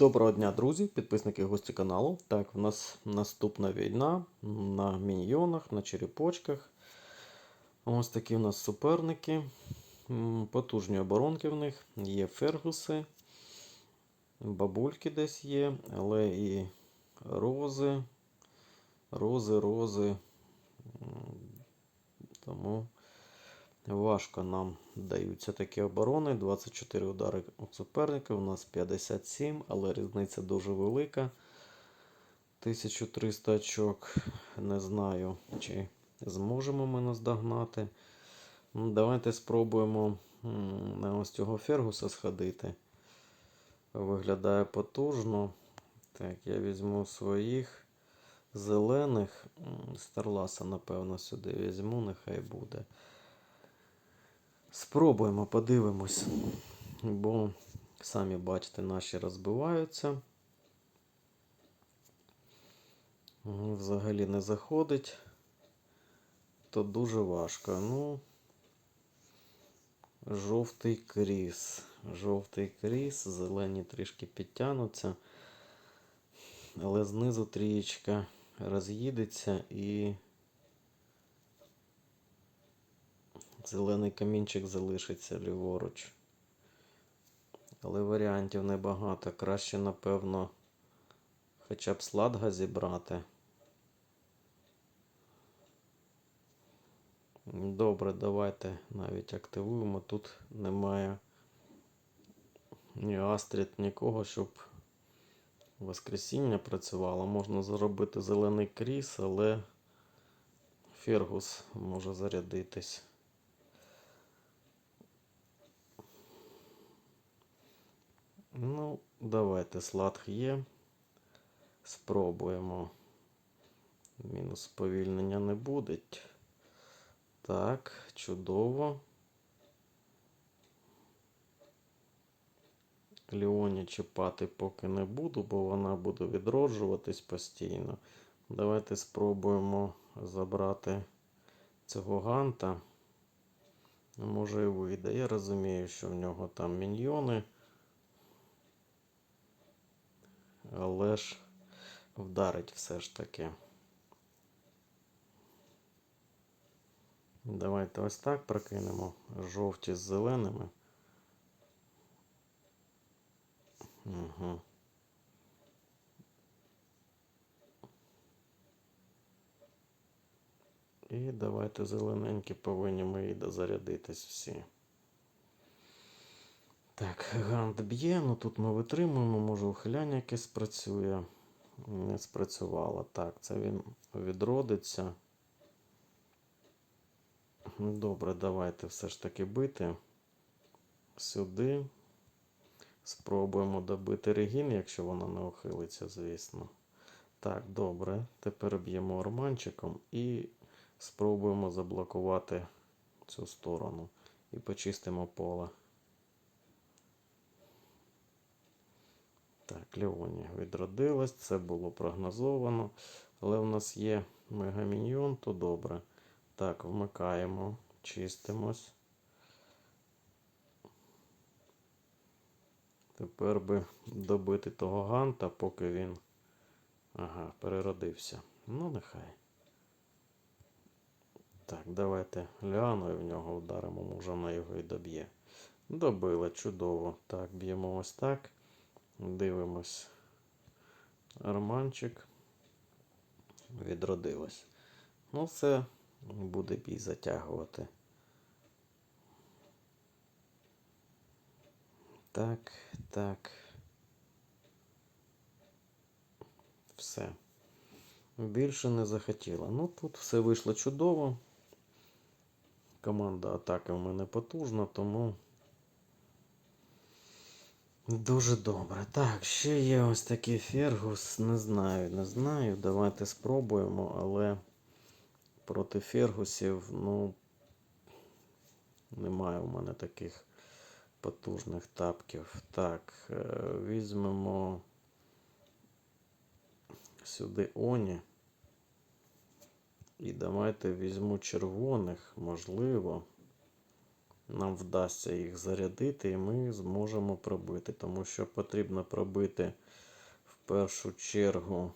Доброго дня, друзі, підписники гості каналу. Так, в нас наступна війна на міньйонах, на черепочках. Ось такі в нас суперники. Потужні оборонки в них. Є фергуси, бабульки десь є, але і рози, рози, рози. Тому важко нам даються такі оборони. 24 удари у суперника, у нас 57, але різниця дуже велика. 1300 очок. Не знаю, чи зможемо ми наздогнати. Ну, Давайте спробуємо на ось цього Фергуса сходити. Виглядає потужно. Так, я візьму своїх зелених. Старласа, напевно, сюди візьму, нехай буде. Спробуємо, подивимось. Бо, самі бачите, наші розбиваються. Взагалі не заходить. То дуже важко. Ну, жовтий кріс. Жовтий кріс, зелені трішки підтягнуться. Але знизу трієчка роз'їдеться і зелений камінчик залишиться ліворуч. Але варіантів небагато. Краще, напевно, хоча б сладга зібрати. Добре, давайте навіть активуємо. Тут немає ні Астрід, нікого, щоб Воскресіння працювало. Можна зробити зелений кріс, але Фергус може зарядитись. Ну, давайте сладх є. Спробуємо. Мінус сповільнення не буде. Так, чудово. Леоні чіпати поки не буду, бо вона буде відроджуватись постійно. Давайте спробуємо забрати цього ганта. Може і вийде. Я розумію, що в нього там міньйони. Але ж вдарить все ж таки. Давайте ось так прокинемо жовті з зеленими. Угу. І давайте зелененькі повинні ми і дозарядитись всі. Так, гант б'є, ну тут ми витримуємо, може ухиляння якесь спрацює. Не спрацювало. Так, це він відродиться. Добре, давайте все ж таки бити. Сюди. Спробуємо добити регін, якщо вона не ухилиться, звісно. Так, добре. Тепер б'ємо орманчиком і спробуємо заблокувати цю сторону. І почистимо поле. Так, Леоні відродилась, це було прогнозовано. Але в нас є мегаміньйон, то добре. Так, вмикаємо, чистимось. Тепер би добити того ганта, поки він. Ага, переродився. Ну, нехай. Так, давайте Ліаною в нього вдаримо, може вона його і доб'є. Добила, чудово. Так, б'ємо ось так. Дивимось. Арманчик. Відродилось. Ну, це буде бій затягувати. Так, так. Все. Більше не захотіла. Ну, тут все вийшло чудово. Команда атаки в мене потужна, тому дуже добре. Так, ще є ось такий Фергус. Не знаю, не знаю. Давайте спробуємо, але проти Фергусів, ну, немає у мене таких потужних тапків. Так, е, візьмемо сюди Оні. І давайте візьму червоних, можливо. Нам вдасться їх зарядити, і ми зможемо пробити. Тому що потрібно пробити в першу чергу.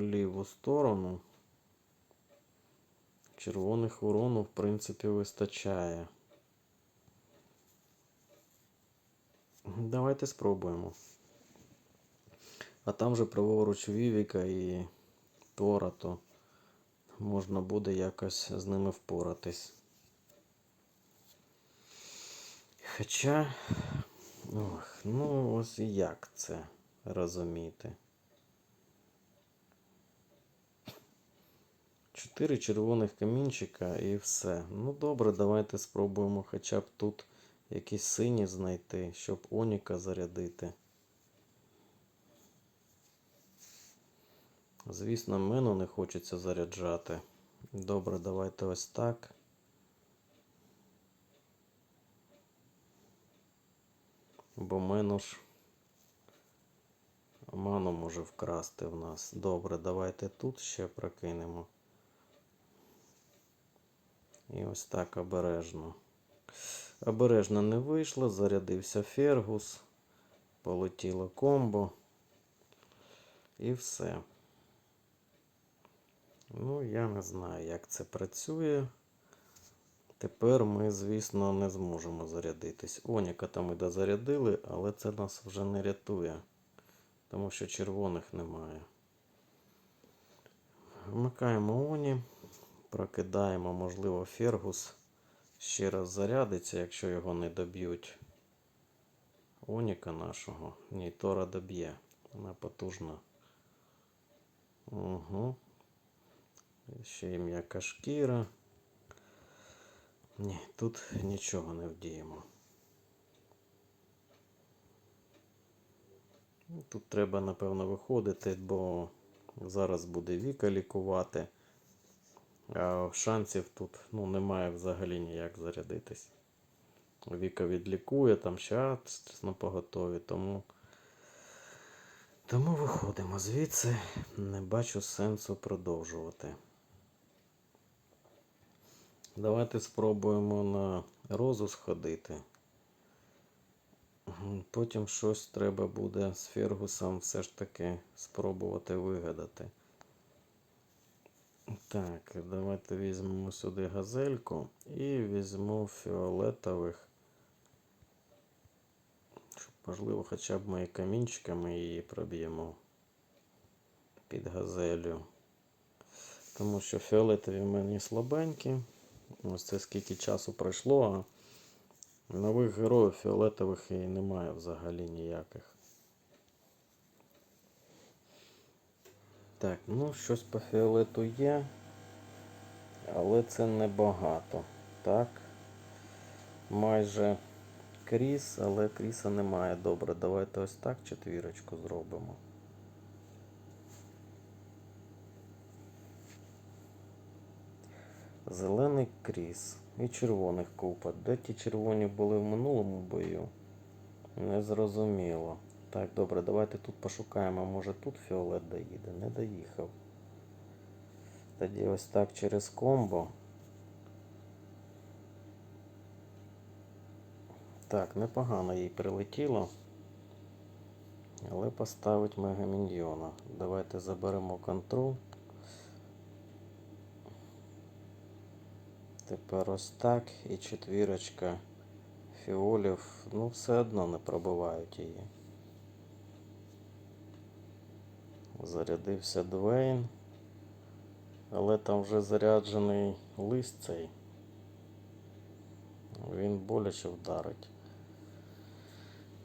ліву сторону. Червоних урону, в принципі, вистачає. Давайте спробуємо. А там же праворуч Вівіка і Тора, то можна буде якось з ними впоратись. Хоча, ох, ну ось як це розуміти. Чотири червоних камінчика і все. Ну добре, давайте спробуємо хоча б тут якісь сині знайти, щоб Оніка зарядити. Звісно, мену не хочеться заряджати. Добре, давайте ось так. Бо мену ж ману може вкрасти в нас. Добре, давайте тут ще прокинемо. І ось так обережно. Обережно не вийшло, зарядився Фергус, полетіло комбо. І все. Ну, я не знаю, як це працює. Тепер ми, звісно, не зможемо зарядитись. Оніка там і дозарядили, але це нас вже не рятує, тому що червоних немає. Вмикаємо Оні, прокидаємо, можливо, Фергус ще раз зарядиться, якщо його не доб'ють. Оніка нашого. Ні, Тора доб'є. Вона потужна. Угу. Ще й м'яка шкіра. Ні, тут нічого не вдіємо. Ну, Тут треба, напевно, виходити, бо зараз буде Віка лікувати. А шансів тут ну, немає взагалі ніяк зарядитись. Віка відлікує, там ще на поготові, тому. Тому виходимо звідси, не бачу сенсу продовжувати. Давайте спробуємо на розу сходити. Потім щось треба буде з Фергусом все ж таки спробувати вигадати. Так, давайте візьмемо сюди газельку і візьму фіолетових. Щоб, можливо, хоча б ми камінчиками її проб'ємо під газелю. Тому що фіолетові в мене слабенькі. Ось це скільки часу пройшло, а нових героїв фіолетових і немає взагалі ніяких. Так, ну щось по фіолету є, але це небагато. Так. Майже кріс, але кріса немає. Добре, давайте ось так четвірочку зробимо. Зелений кріс і червоних купа. Де ті червоні були в минулому бою? Незрозуміло. Так, добре, давайте тут пошукаємо. Може тут фіолет доїде. Не доїхав. Тоді ось так через комбо. Так, непогано їй прилетіло. Але поставить мегаміньйона. Давайте заберемо контроль. Тепер ось так і четвірочка фіолів, ну все одно не пробивають її. Зарядився Двейн, але там вже заряджений лист цей. Він боляче вдарить.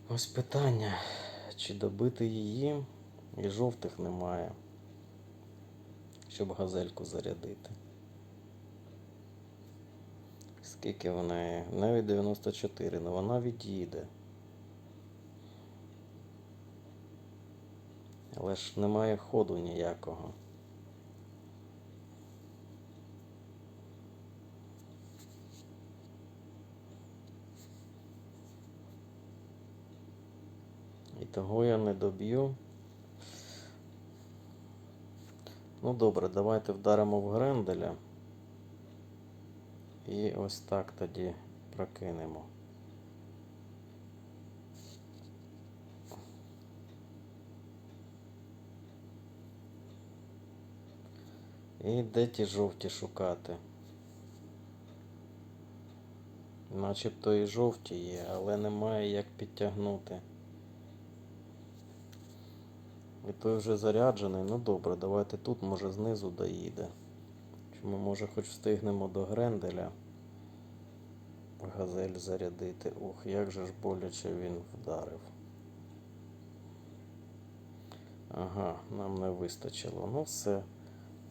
Ось питання, чи добити її і жовтих немає, щоб газельку зарядити. Скільки в неї? Навіть 94, але вона від'їде. Але ж немає ходу ніякого. І того я не доб'ю. Ну добре, давайте вдаримо в Гренделя. І ось так тоді прокинемо. І де ті жовті шукати? Начебто і жовті є, але немає як підтягнути. І той вже заряджений. Ну добре, давайте тут, може, знизу доїде. Ми, може, хоч встигнемо до Гренделя газель зарядити. Ух, як же ж боляче він вдарив. Ага, нам не вистачило. Ну все.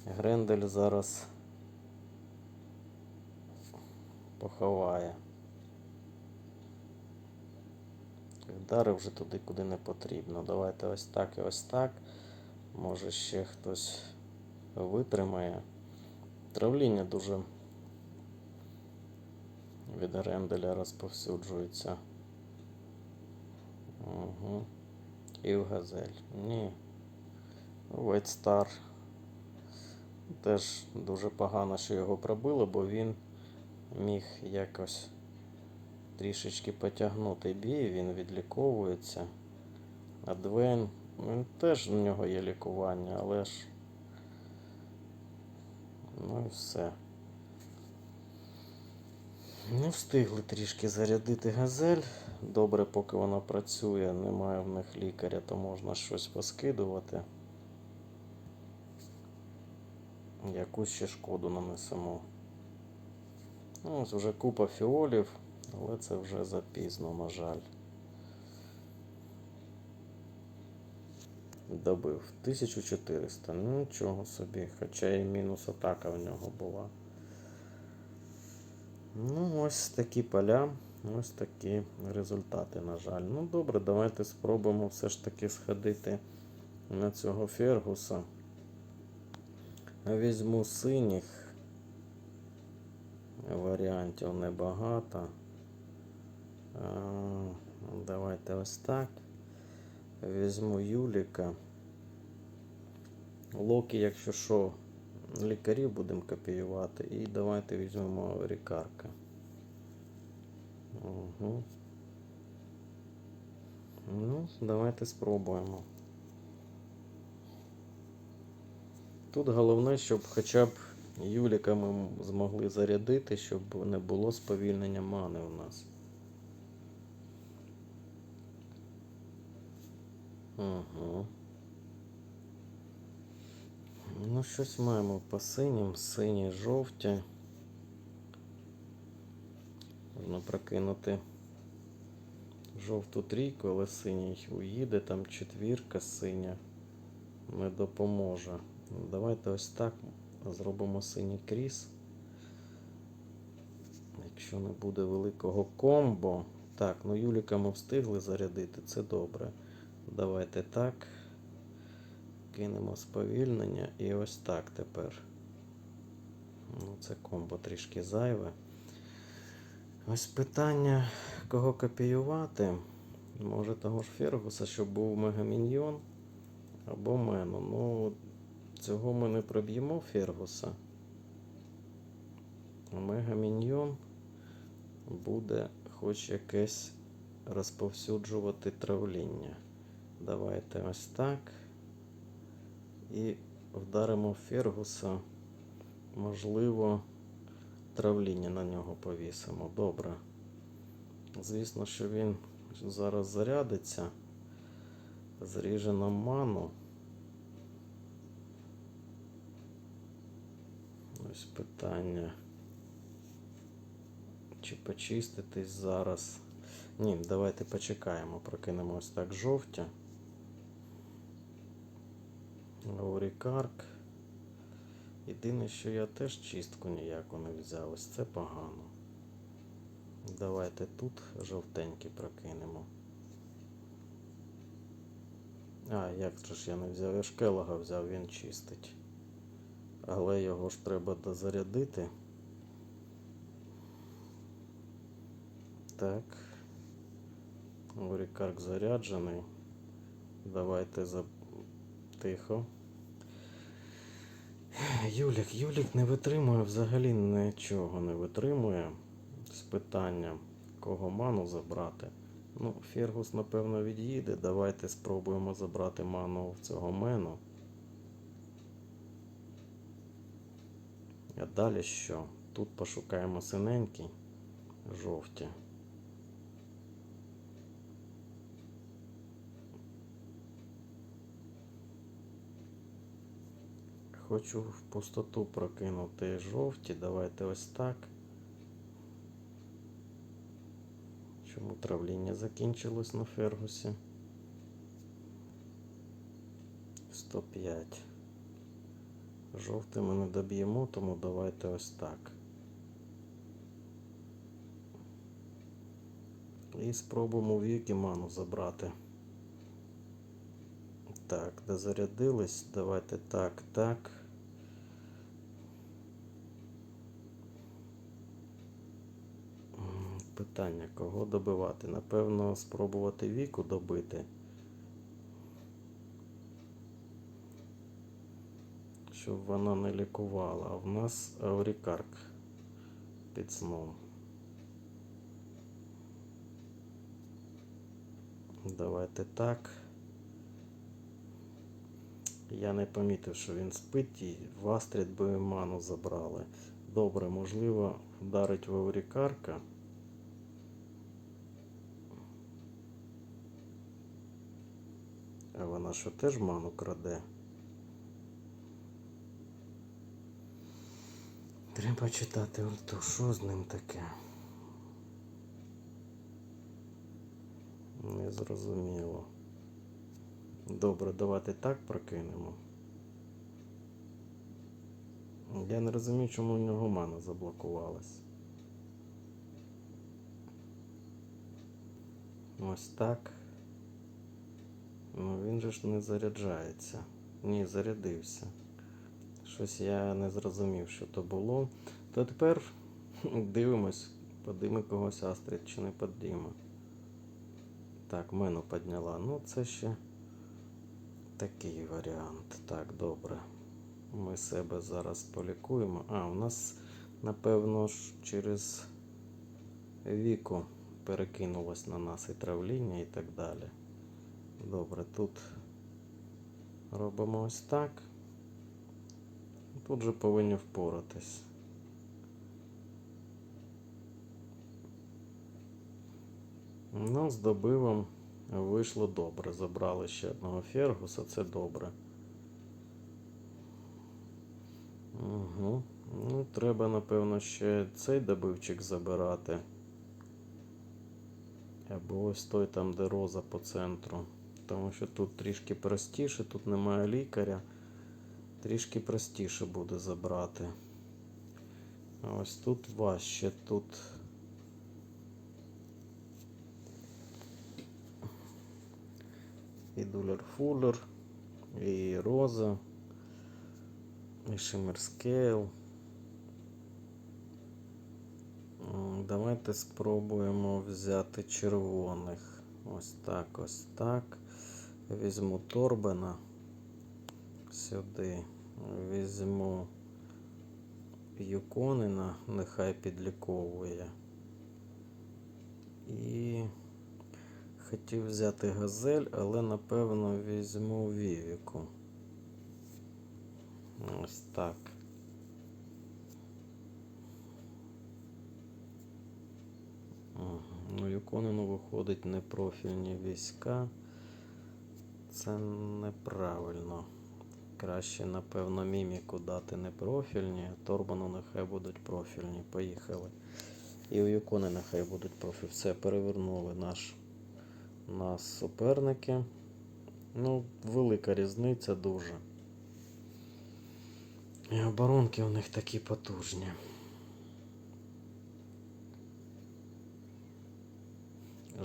Грендель зараз поховає. Вдарив вже туди, куди не потрібно. Давайте ось так і ось так. Може ще хтось витримає. Травління дуже від Гренделя розповсюджується. Угу. І в газель. Ні. White Star. Теж дуже погано, що його пробило, бо він міг якось трішечки потягнути бій, він відліковується. А Двейн, він теж в нього є лікування, але ж. Ну і все. Не встигли трішки зарядити газель. Добре, поки вона працює, немає в них лікаря, то можна щось поскидувати. Якусь ще шкоду нанесемо. Ну, ось вже купа фіолів, але це вже запізно, на жаль. Добив 1400. Ну нічого собі, хоча і мінус атака в нього була. Ну, ось такі поля, ось такі результати, на жаль. Ну добре, давайте спробуємо все ж таки сходити на цього Фергуса. Візьму синіх. Варіантів небагато. А, Давайте ось так. Візьму Юліка. Локі, якщо що, лікарів будемо копіювати. І давайте візьмемо Рікарка. Угу. Ну, давайте спробуємо. Тут головне, щоб хоча б Юліка ми змогли зарядити, щоб не було сповільнення мани у нас. Угу. Ну, щось маємо по синім, сині, жовті. Можна прокинути жовту трійку, але синій уїде, там четвірка синя не допоможе. Давайте ось так зробимо синій кріс. Якщо не буде великого комбо. Так, ну Юліка ми встигли зарядити, це добре. Давайте так. Кинемо сповільнення і ось так тепер. Ну, Це комбо трішки зайве. Ось питання, кого копіювати. Може того ж Фергуса, щоб був мегаміньйон або Мену. Ну, цього ми не проб'ємо Фергуса. Мегаміньйон буде хоч якесь розповсюджувати травління. Давайте ось так. І вдаримо Фергуса. Можливо, травління на нього повісимо. Добре. Звісно, що він зараз зарядиться. Зріже нам ману. Ось питання. Чи почиститись зараз? Ні, давайте почекаємо, прокинемо ось так жовтя. Аурікарк. Єдине, що я теж чистку ніяку не взяв, ось це погано. Давайте тут жовтенький прокинемо. А, як же ж я не взяв? Я ж Келога взяв, він чистить. Але його ж треба дозарядити. Так. Орікарк заряджений. Давайте за... тихо. Юлік, Юлік не витримує взагалі нічого не витримує з питанням, кого ману забрати. Ну, Фергус, напевно, від'їде. Давайте спробуємо забрати ману в цього мену. А далі що? Тут пошукаємо синенькі, жовті. Хочу в пустоту прокинути жовті. Давайте ось так. Чому травління закінчилось на Фергусі? 105. Жовтий ми не доб'ємо, тому давайте ось так. І спробуємо віки ману забрати. Так, дозарядились. Давайте так, так. Питання, кого добивати? Напевно, спробувати віку добити. Щоб вона не лікувала. А в нас аурікарк під сном. Давайте так. Я не помітив, що він спить і в Астрід би ману забрали. Добре, можливо, вдарить в Аурікарка. Вона що теж ману краде? Треба читати ульту, що з ним таке? Не зрозуміло. Добре, давайте так прокинемо. Я не розумію, чому у нього мана заблокувалась. Ось так. Ну він же ж не заряджається. Ні, зарядився. Щось я не зрозумів, що то було. То тепер дивимось, подиме когось Астрид чи не подиме. Так, мену підняла. Ну, це ще такий варіант. Так, добре. Ми себе зараз полікуємо. А, у нас, напевно, ж через віку перекинулось на нас і травління, і так далі. Добре, тут робимо ось так. Тут же повинні впоратись. Ну, з добивом вийшло добре. Забрали ще одного Фергуса, це добре. Угу. Ну, треба, напевно, ще цей добивчик забирати. Або ось той там, де роза по центру. Тому що тут трішки простіше, тут немає лікаря. Трішки простіше буде забрати. А ось тут важче. Тут і Дулер Фуллер, і Роза, і Шиммерскейл. Давайте спробуємо взяти червоних. Ось так, ось так. Візьму Торбена сюди. Візьму Юконина, нехай підліковує. І хотів взяти газель, але напевно візьму Вівіку. Ось так. Ну, Юконину виходить непрофільні війська. Це неправильно. Краще, напевно, міміку дати непрофільні, а Торбану нехай будуть профільні. Поїхали. І у Юкони нехай будуть профіль. Все, перевернули наш нас суперники. Ну, велика різниця дуже. І оборонки у них такі потужні.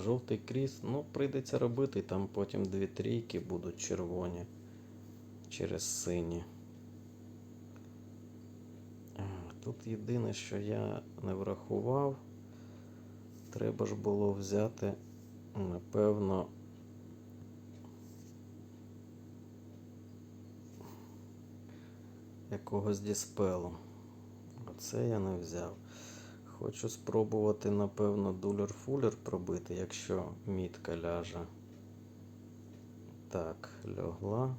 Жовтий кріс, ну, прийдеться робити, там потім дві трійки будуть червоні через сині. Тут єдине, що я не врахував, треба ж було взяти, напевно, якогось діспелу. Оце я не взяв. Хочу спробувати, напевно, дулер-фулер пробити, якщо мітка ляже. Так, лягла.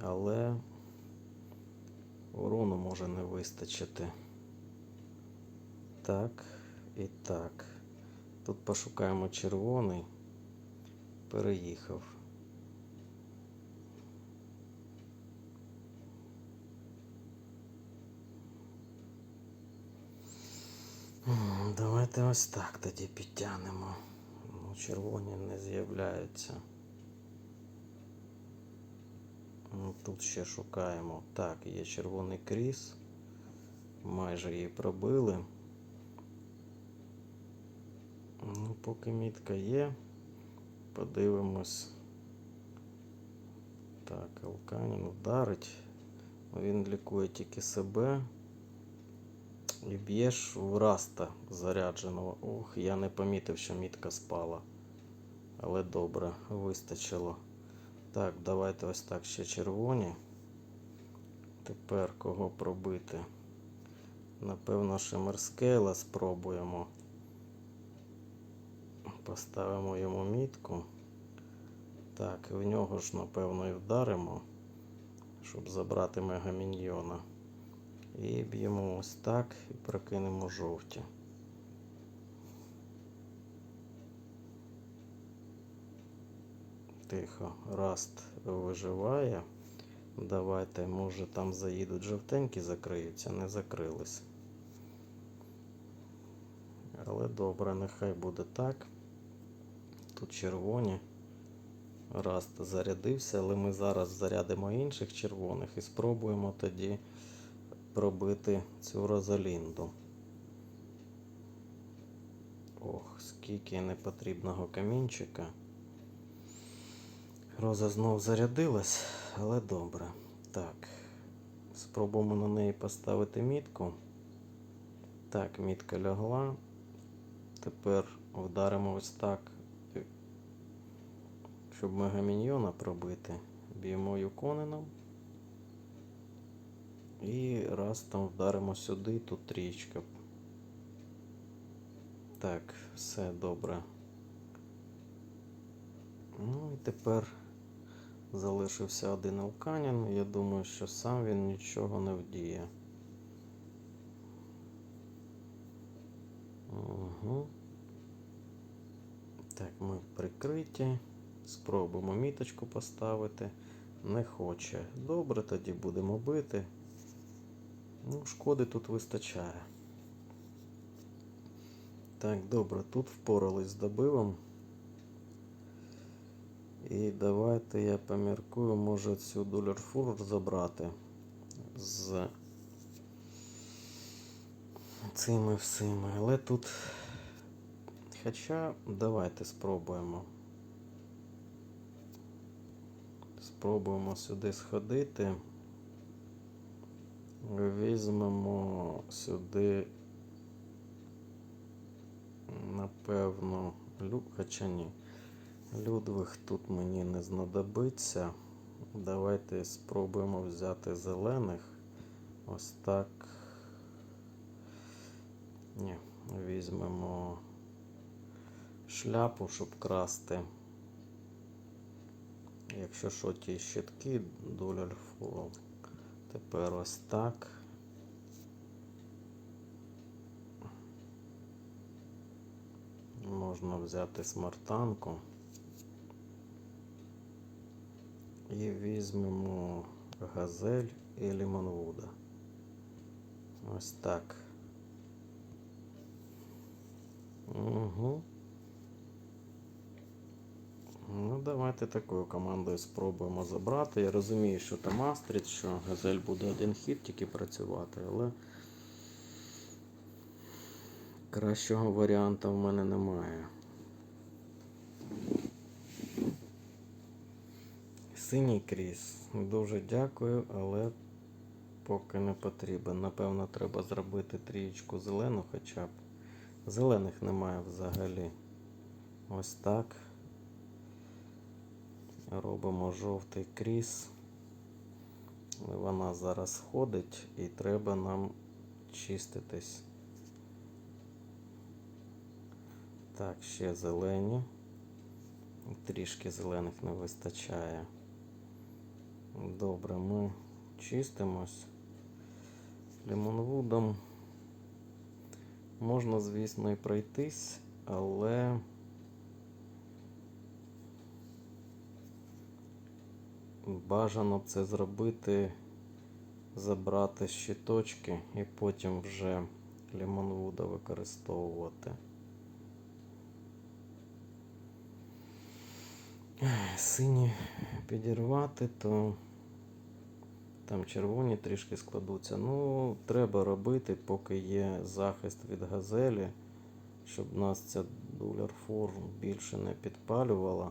Але урону може не вистачити. Так і так. Тут пошукаємо червоний. Переїхав. Давайте ось так тоді підтягнемо. Ну, червоні не з'являються. Ну, Тут ще шукаємо. Так, є червоний кріс. Майже її пробили. Ну, поки мітка є. Подивимось. Так, Алканін вдарить. Він лікує тільки себе. І б'єш в раста зарядженого. Ох, я не помітив, що мітка спала. Але добре, вистачило. Так, давайте ось так ще червоні. Тепер кого пробити? Напевно, Шемерскейла спробуємо. Поставимо йому мітку. Так, в нього ж, напевно, і вдаримо, щоб забрати мегаміньйона. І б'ємо ось так і прокинемо жовті. Тихо, раст виживає. Давайте, може там заїдуть жовтенькі, закриються, не закрились. Але добре, нехай буде так. Тут червоні. Раст зарядився, але ми зараз зарядимо інших червоних і спробуємо тоді пробити цю Розалінду. Ох, скільки непотрібного камінчика. Роза знов зарядилась, але добре. Так, спробуємо на неї поставити мітку. Так, мітка лягла. Тепер вдаримо ось так, щоб мегаміньйона пробити. Б'ємо юконином. І раз там вдаримо сюди, тут трічка. Так, все добре. Ну і тепер залишився один алканін. Я думаю, що сам він нічого не вдіє. Угу. Так, ми прикриті. Спробуємо міточку поставити. Не хоче. Добре, тоді будемо бити. Ну, шкоди тут вистачає. Так, добре, тут впорались з добивом. І давайте я поміркую, може цю дулерфур забрати з цими всіми. Але тут. Хоча давайте спробуємо. Спробуємо сюди сходити. Візьмемо сюди, напевно, хоча ні. Людвиг тут мені не знадобиться. Давайте спробуємо взяти зелених. Ось так. Ні, візьмемо шляпу, щоб красти. Якщо що, ті щитки, доля фул. Тепер ось так. Можна взяти смартанку. І візьмемо газель і лімонвуда. Ось так. Угу. Ну, давайте такою командою спробуємо забрати. Я розумію, що там Астрід, що газель буде один хід тільки працювати, але кращого варіанту в мене немає. Синій кріс. Дуже дякую, але поки не потрібен. Напевно, треба зробити трієчку зелену хоча б. Зелених немає взагалі. Ось так. Робимо жовтий кріс. Вона зараз ходить і треба нам чиститись. Так, ще зелені. Трішки зелених не вистачає. Добре, ми чистимось. Лімонвудом можна, звісно, і пройтись, але бажано б це зробити, забрати щиточки і потім вже лімонвуда використовувати. Сині підірвати, то там червоні трішки складуться. Ну, треба робити, поки є захист від газелі, щоб нас ця дулярформ більше не підпалювала.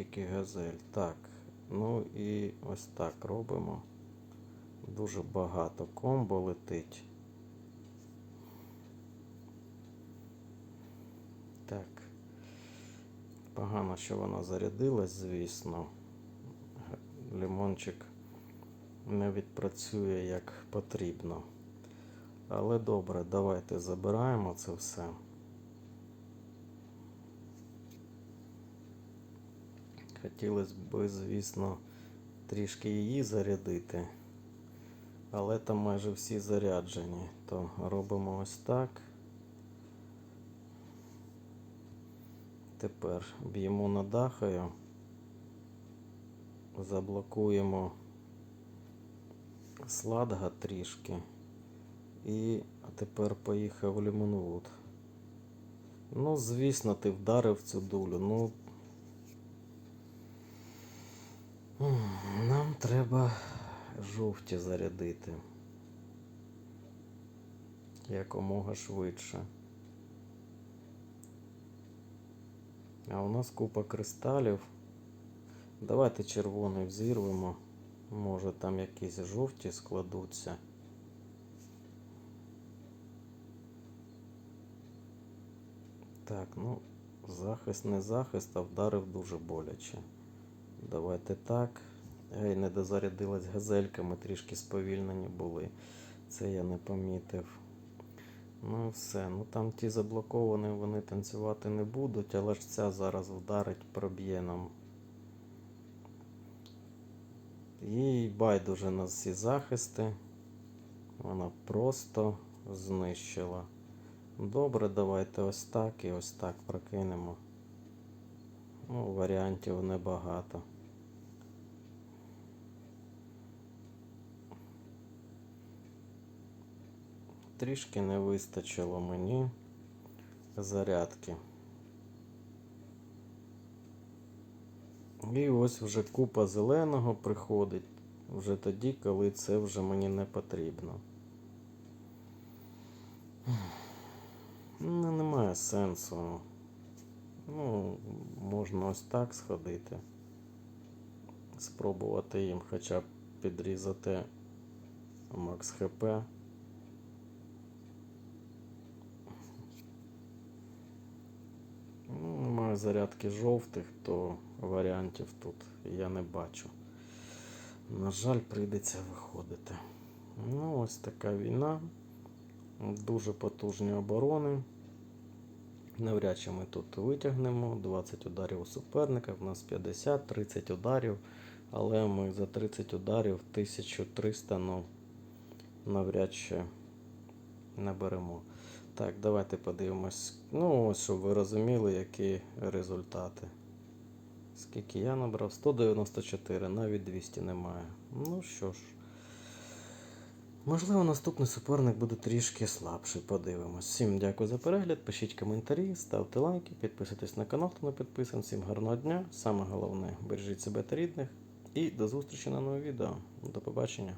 Тільки газель. Так. Ну і ось так робимо. Дуже багато комбо летить. Так. Погано, що вона зарядилась, звісно. Лимончик не відпрацює як потрібно. Але добре, давайте забираємо це все. Хотілося б, звісно, трішки її зарядити. Але там майже всі заряджені. То робимо ось так. Тепер б'ємо надахаю, заблокуємо сладга трішки. І тепер поїхав Лімонвуд. Ну, звісно, ти вдарив цю дулю. Ну. Нам треба жовті зарядити. Якомога швидше. А у нас купа кристалів. Давайте червоний взірвемо. Може там якісь жовті складуться. Так, ну, захист не захист, а вдарив дуже боляче. Давайте так. Гей, не дозарядилась газелька, ми трішки сповільнені були. Це я не помітив. Ну все. Ну там ті заблоковані, вони танцювати не будуть, але ж ця зараз вдарить, проб'є нам. Їй байдуже на всі захисти. Вона просто знищила. Добре, давайте ось так і ось так прокинемо. Ну, варіантів небагато. Трішки не вистачило мені зарядки. І ось вже купа зеленого приходить вже тоді, коли це вже мені не потрібно. Ну, немає сенсу. Ну, можна ось так сходити. Спробувати їм хоча б підрізати Макс ХП. Ну, немає зарядки жовтих, то варіантів тут я не бачу. На жаль, прийдеться виходити. Ну, ось така війна. Дуже потужні оборони. Навряд чи ми тут витягнемо. 20 ударів у суперника, в нас 50, 30 ударів. Але ми за 30 ударів 1300, ну, навряд чи наберемо. Так, давайте подивимось. Ну, щоб ви розуміли, які результати. Скільки я набрав? 194, навіть 200 немає. Ну що ж. Можливо, наступний суперник буде трішки слабший. Подивимось. Всім дякую за перегляд. Пишіть коментарі, ставте лайки, підписуйтесь на канал, хто не підписаний. Всім гарного дня. Саме головне, бережіть себе та рідних. І до зустрічі на новому відео. До побачення.